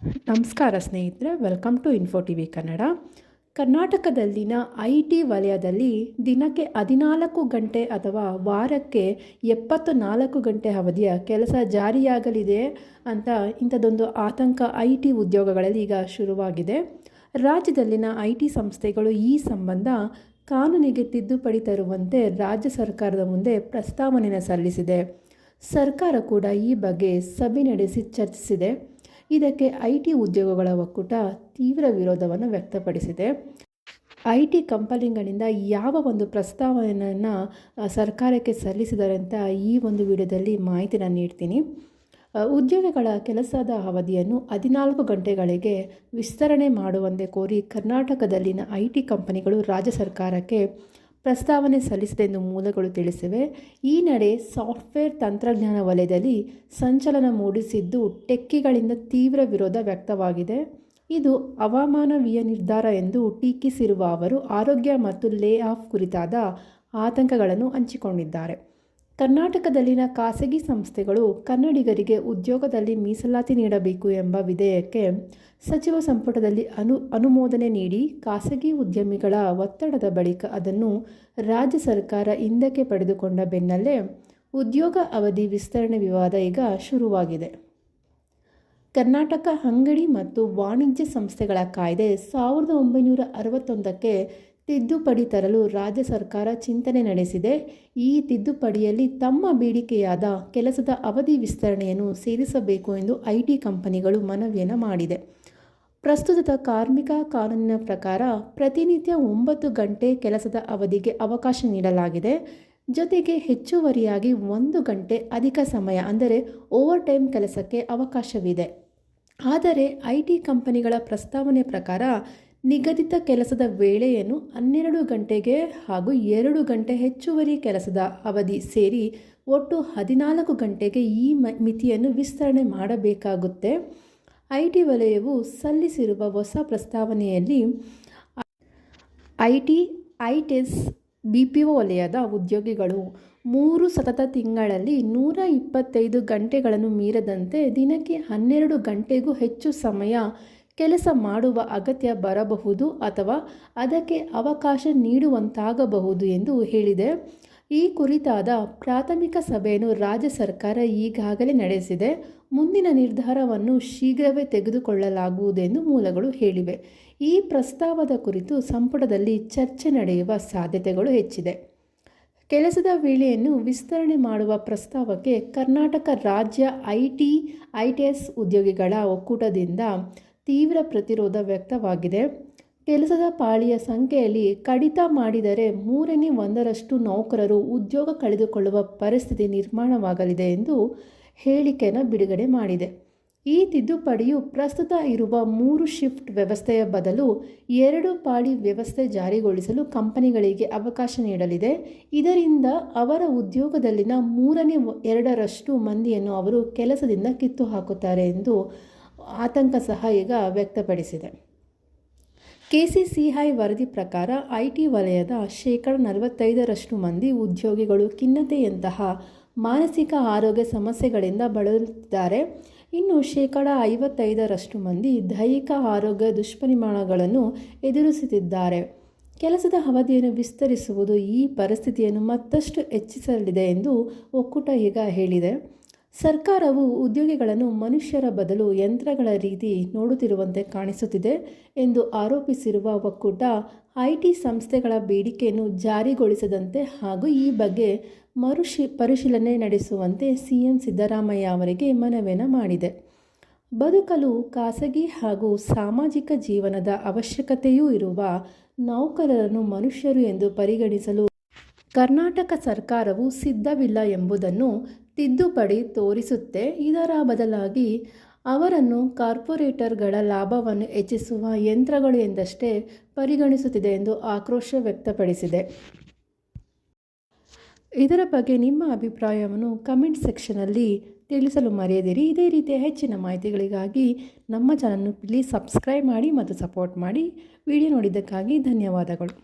ನಮಸ್ಕಾರ ಸ್ನೇಹಿತರೆ welcome to info T V Kannada ಕರ್ನಾಟಕದಲ್ಲಿನ ಐ ಟಿ ವಲಯದಲ್ಲಿ ದಿನಕ್ಕೆ ಹದಿನಾಲ್ಕು ಗಂಟೆ ಅಥವಾ ವಾರಕ್ಕೆ ಎಪ್ಪತ್ತು ನಾಲ್ಕು ಗಂಟೆ ಅವಧಿಯ ಕೆಲಸ ಜಾರಿಯಾಗಲಿದೆ ಅಂತ ಇಂಥದ್ದೊಂದು ಆತಂಕ ಐ ಟಿ ಉದ್ಯೋಗಗಳಲ್ಲಿ ಈಗ ಶುರುವಾಗಿದೆ. ರಾಜ್ಯದಲ್ಲಿನ ಐ ಟಿ ಸಂಸ್ಥೆಗಳು ಈ ಸಂಬಂಧ ಕಾನೂನಿಗೆ ತಿದ್ದುಪಡಿ ತರುವಂತೆ ರಾಜ್ಯ ಸರ್ಕಾರದ ಮುಂದೆ ಪ್ರಸ್ತಾವನೆಯನ್ನು ಸಲ್ಲಿಸಿದೆ. ಸರ್ಕಾರ ಕೂಡ ಈ ಬಗ್ಗೆ ಸಭೆ ನಡೆಸಿ ಚರ್ಚಿಸಿದೆ. ಇದಕ್ಕೆ ಐ ಟಿ ಉದ್ಯೋಗಗಳ ಒಕ್ಕೂಟ ತೀವ್ರ ವಿರೋಧವನ್ನು ವ್ಯಕ್ತಪಡಿಸಿದೆ. ಐ ಟಿ ಕಂಪನಿಗಳಿಂದ ಯಾವ ಒಂದು ಪ್ರಸ್ತಾವನೆಯನ್ನು ಸರ್ಕಾರಕ್ಕೆ ಸಲ್ಲಿಸಿದ್ದಾರೆ ಅಂತ ಈ ಒಂದು ವಿಡಿಯೋದಲ್ಲಿ ಮಾಹಿತಿನ ನೀಡ್ತೀನಿ. ಉದ್ಯೋಗಿಗಳ ಕೆಲಸದ ಅವಧಿಯನ್ನು ಹದಿನಾಲ್ಕು ಗಂಟೆಗಳಿಗೆ ವಿಸ್ತರಣೆ ಮಾಡುವಂತೆ ಕೋರಿ ಕರ್ನಾಟಕದಲ್ಲಿನ ಐ ಟಿ ಕಂಪನಿಗಳು ರಾಜ್ಯ ಸರ್ಕಾರಕ್ಕೆ ಪ್ರಸ್ತಾವನೆ ಸಲ್ಲಿಸಿದೆ ಎಂದು ಮೂಲಗಳು ತಿಳಿಸಿವೆ. ಈ ನಡೆ ಸಾಫ್ಟ್ವೇರ್ ತಂತ್ರಜ್ಞಾನ ವಲಯದಲ್ಲಿ ಸಂಚಲನ ಮೂಡಿಸಿದ್ದು ಟೆಕ್ಕಿಗಳಿಂದ ತೀವ್ರ ವಿರೋಧ ವ್ಯಕ್ತವಾಗಿದೆ. ಇದು ಅವಮಾನವೀಯ ನಿರ್ಧಾರ ಎಂದು ಟೀಕಿಸಿರುವ ಅವರು, ಆರೋಗ್ಯ ಮತ್ತು ಲೇ ಆಫ್ ಕುರಿತಾದ ಆತಂಕಗಳನ್ನು ಹಂಚಿಕೊಂಡಿದ್ದಾರೆ. ಕರ್ನಾಟಕದಲ್ಲಿನ ಖಾಸಗಿ ಸಂಸ್ಥೆಗಳು ಕನ್ನಡಿಗರಿಗೆ ಉದ್ಯೋಗದಲ್ಲಿ ಮೀಸಲಾತಿ ನೀಡಬೇಕು ಎಂಬ ವಿಧೇಯಕ್ಕೆ ಸಚಿವ ಸಂಪುಟದಲ್ಲಿ ಅನು, ಅನುಮೋದನೆ ನೀಡಿ ಖಾಸಗಿ ಉದ್ಯಮಿಗಳ ಒತ್ತಡದ ಬಳಿಕ ಅದನ್ನು ರಾಜ್ಯ ಸರ್ಕಾರ ಹಿಂದಕ್ಕೆ ಪಡೆದುಕೊಂಡ ಬೆನ್ನಲ್ಲೇ ಉದ್ಯೋಗ ಅವಧಿ ವಿಸ್ತರಣೆ ವಿವಾದ ಈಗ ಶುರುವಾಗಿದೆ. ಕರ್ನಾಟಕ ಅಂಗಡಿ ಮತ್ತು ವಾಣಿಜ್ಯ ಸಂಸ್ಥೆಗಳ ಕಾಯ್ದೆ ಸಾವಿರದ ಒಂಬೈನೂರ ಅರವತ್ತೊಂದಕ್ಕೆ ತಿದ್ದುಪಡಿ ತರಲು ರಾಜ್ಯ ಸರ್ಕಾರ ಚಿಂತನೆ ನಡೆಸಿದೆ. ಈ ತಿದ್ದುಪಡಿಯಲ್ಲಿ ತಮ್ಮ ಬೇಡಿಕೆಯಾದ ಕೆಲಸದ ಅವಧಿ ವಿಸ್ತರಣೆಯನ್ನು ಸೇರಿಸಬೇಕು ಎಂದು ಐಟಿ ಕಂಪನಿಗಳು ಮನವಿಯನ್ನು ಮಾಡಿದೆ. ಪ್ರಸ್ತುತದ ಕಾರ್ಮಿಕ ಕಾನೂನಿನ ಪ್ರಕಾರ ಪ್ರತಿನಿತ್ಯ ಒಂಬತ್ತು ಗಂಟೆ ಕೆಲಸದ ಅವಧಿಗೆ ಅವಕಾಶ ನೀಡಲಾಗಿದೆ. ಜೊತೆಗೆ ಹೆಚ್ಚುವರಿಯಾಗಿ ಒಂದು ಗಂಟೆ ಅಧಿಕ ಸಮಯ ಅಂದರೆ ಓವರ್ ಟೈಮ್ ಕೆಲಸಕ್ಕೆ ಅವಕಾಶವಿದೆ. ಆದರೆ ಐ ಟಿ ಕಂಪನಿಗಳ ಪ್ರಸ್ತಾವನೆ ಪ್ರಕಾರ ನಿಗದಿತ ಕೆಲಸದ ವೇಳೆಯನ್ನು ಹನ್ನೆರಡು ಗಂಟೆಗೆ ಹಾಗೂ ಎರಡು ಗಂಟೆ ಹೆಚ್ಚುವರಿ ಕೆಲಸದ ಅವಧಿ ಸೇರಿ ಒಟ್ಟು ಹದಿನಾಲ್ಕು ಗಂಟೆಗೆ ಈ ಮಿತಿಯನ್ನು ವಿಸ್ತರಣೆ ಮಾಡಬೇಕಾಗುತ್ತೆ. ಐ ಟಿ ವಲಯವು ಸಲ್ಲಿಸಿರುವ ಹೊಸ ಪ್ರಸ್ತಾವನೆಯಲ್ಲಿ I T ITES B P O ವಲಯದ ಉದ್ಯೋಗಿಗಳು ಮೂರು ಸತತ ತಿಂಗಳಲ್ಲಿ ನೂರ ಇಪ್ಪತ್ತೈದು ಗಂಟೆಗಳನ್ನು ಮೀರದಂತೆ ದಿನಕ್ಕೆ ಹನ್ನೆರಡು ಗಂಟೆಗೂ ಹೆಚ್ಚು ಸಮಯ ಕೆಲಸ ಮಾಡುವ ಅಗತ್ಯ ಬರಬಹುದು ಅಥವಾ ಅದಕ್ಕೆ ಅವಕಾಶ ನೀಡುವಂತಾಗಬಹುದು ಎಂದು ಹೇಳಿದೆ. ಈ ಕುರಿತಾದ ಪ್ರಾಥಮಿಕ ಸಭೆಯನ್ನು ರಾಜ್ಯ ಸರ್ಕಾರ ಈಗಾಗಲೇ ನಡೆಸಿದೆ. ಮುಂದಿನ ನಿರ್ಧಾರವನ್ನು ಶೀಘ್ರವೇ ತೆಗೆದುಕೊಳ್ಳಲಾಗುವುದೆಂದು ಮೂಲಗಳು ಹೇಳಿವೆ. ಈ ಪ್ರಸ್ತಾವದ ಕುರಿತು ಸಂಪುಟದಲ್ಲಿ ಚರ್ಚೆ ನಡೆಯುವ ಸಾಧ್ಯತೆಗಳು ಹೆಚ್ಚಿದೆ. ಕೆಲಸದ ವೇಳೆಯನ್ನು ವಿಸ್ತರಣೆ ಮಾಡುವ ಪ್ರಸ್ತಾವಕ್ಕೆ ಕರ್ನಾಟಕ ರಾಜ್ಯ I T I T S ಉದ್ಯೋಗಿಗಳ ಒಕ್ಕೂಟದಿಂದ ತೀವ್ರ ಪ್ರತಿರೋಧ ವ್ಯಕ್ತವಾಗಿದೆ. ಕೆಲಸದ ಪಾಳಿಯ ಸಂಖ್ಯೆಯಲ್ಲಿ ಕಡಿತ ಮಾಡಿದರೆ ಮೂರನೇ ಒಂದರಷ್ಟು ನೌಕರರು ಉದ್ಯೋಗ ಕಳೆದುಕೊಳ್ಳುವ ಪರಿಸ್ಥಿತಿ ನಿರ್ಮಾಣವಾಗಲಿದೆ ಎಂದು ಹೇಳಿಕೆಯನ್ನು ಬಿಡುಗಡೆ ಮಾಡಿದೆ. ಈ ತಿದ್ದುಪಡಿಯು ಪ್ರಸ್ತುತ ಇರುವ ಮೂರು ಶಿಫ್ಟ್ ವ್ಯವಸ್ಥೆಯ ಬದಲು ಎರಡು ಪಾಳಿ ವ್ಯವಸ್ಥೆ ಜಾರಿಗೊಳಿಸಲು ಕಂಪನಿಗಳಿಗೆ ಅವಕಾಶ ನೀಡಲಿದೆ. ಇದರಿಂದ ಅವರ ಉದ್ಯೋಗದಲ್ಲಿನ ಮೂರನೇ ಎರಡರಷ್ಟು ಮಂದಿಯನ್ನು ಅವರು ಕೆಲಸದಿಂದ ಕಿತ್ತು ಹಾಕುತ್ತಾರೆ ಎಂದು ಆತಂಕ ಸಹ ಈಗ ವ್ಯಕ್ತಪಡಿಸಿದೆ. ಕೆಸಿಸಿಐ ವರದಿ ಪ್ರಕಾರ ಐಟಿ ವಲಯದ ಶೇಕಡ ನಲವತ್ತೈದರಷ್ಟು ಮಂದಿ ಉದ್ಯೋಗಿಗಳು ಖಿನ್ನತೆಯಂತಹ ಮಾನಸಿಕ ಆರೋಗ್ಯ ಸಮಸ್ಯೆಗಳಿಂದ ಬಳಲುತ್ತಿದ್ದಾರೆ. ಇನ್ನು ಶೇಕಡ ಐವತ್ತೈದರಷ್ಟು ಮಂದಿ ದೈಹಿಕ ಆರೋಗ್ಯ ದುಷ್ಪರಿಮಾಣಗಳನ್ನು ಎದುರಿಸುತ್ತಿದ್ದಾರೆ. ಕೆಲಸದ ಅವಧಿಯನ್ನು ವಿಸ್ತರಿಸುವುದು ಈ ಪರಿಸ್ಥಿತಿಯನ್ನು ಮತ್ತಷ್ಟು ಹೆಚ್ಚಿಸಲಿದೆ ಎಂದು ಒಕ್ಕೂಟ ಈಗ ಹೇಳಿದೆ. ಸರ್ಕಾರವು ಉದ್ಯೋಗಿಗಳನ್ನು ಮನುಷ್ಯರ ಬದಲು ಯಂತ್ರಗಳ ರೀತಿ ನೋಡುತ್ತಿರುವಂತೆ ಕಾಣಿಸುತ್ತಿದೆ ಎಂದು ಆರೋಪಿಸಿರುವ ಒಕ್ಕೂಟ ಐಟಿ ಸಂಸ್ಥೆಗಳ ಬೇಡಿಕೆಯನ್ನು ಜಾರಿಗೊಳಿಸದಂತೆ ಹಾಗೂ ಈ ಬಗ್ಗೆ ಮರುಶಿ, ಪರಿಶೀಲನೆ ನಡೆಸುವಂತೆ ಸಿಎಂ ಸಿದ್ದರಾಮಯ್ಯ ಅವರಿಗೆ ಮನವಿಯನ್ನು ಮಾಡಿದೆ. ಬದುಕಲು ಖಾಸಗಿ ಹಾಗೂ ಸಾಮಾಜಿಕ ಜೀವನದ ಅವಶ್ಯಕತೆಯೂ ಇರುವ ನೌಕರರನ್ನು ಮನುಷ್ಯರು ಎಂದು ಪರಿಗಣಿಸಲು ಕರ್ನಾಟಕ ಸರ್ಕಾರವು ಸಿದ್ಧವಿಲ್ಲ ಎಂಬುದನ್ನು ತಿದ್ದುಪಡಿ ತೋರಿಸುತ್ತೆ. ಇದರ ಬದಲಾಗಿ ಅವರನ್ನು ಕಾರ್ಪೊರೇಟರ್ಗಳ ಲಾಭವನ್ನು ಹೆಚ್ಚಿಸುವ ಯಂತ್ರಗಳು ಎಂದಷ್ಟೇ ಪರಿಗಣಿಸುತ್ತಿದೆ ಎಂದು ಆಕ್ರೋಶ ವ್ಯಕ್ತಪಡಿಸಿದೆ. ಇದರ ಬಗ್ಗೆ ನಿಮ್ಮ ಅಭಿಪ್ರಾಯವನ್ನು ಕಮೆಂಟ್ ಸೆಕ್ಷನಲ್ಲಿ ತಿಳಿಸಲು ಮರೆಯದಿರಿ. ಇದೇ ರೀತಿಯ ಹೆಚ್ಚಿನ ಮಾಹಿತಿಗಳಿಗಾಗಿ ನಮ್ಮ ಚಾನಲ್ನು ಪ್ಲೀಸ್ ಸಬ್ಸ್ಕ್ರೈಬ್ ಮಾಡಿ ಮತ್ತು ಸಪೋರ್ಟ್ ಮಾಡಿ. ವಿಡಿಯೋ ನೋಡಿದ್ದಕ್ಕಾಗಿ ಧನ್ಯವಾದಗಳು.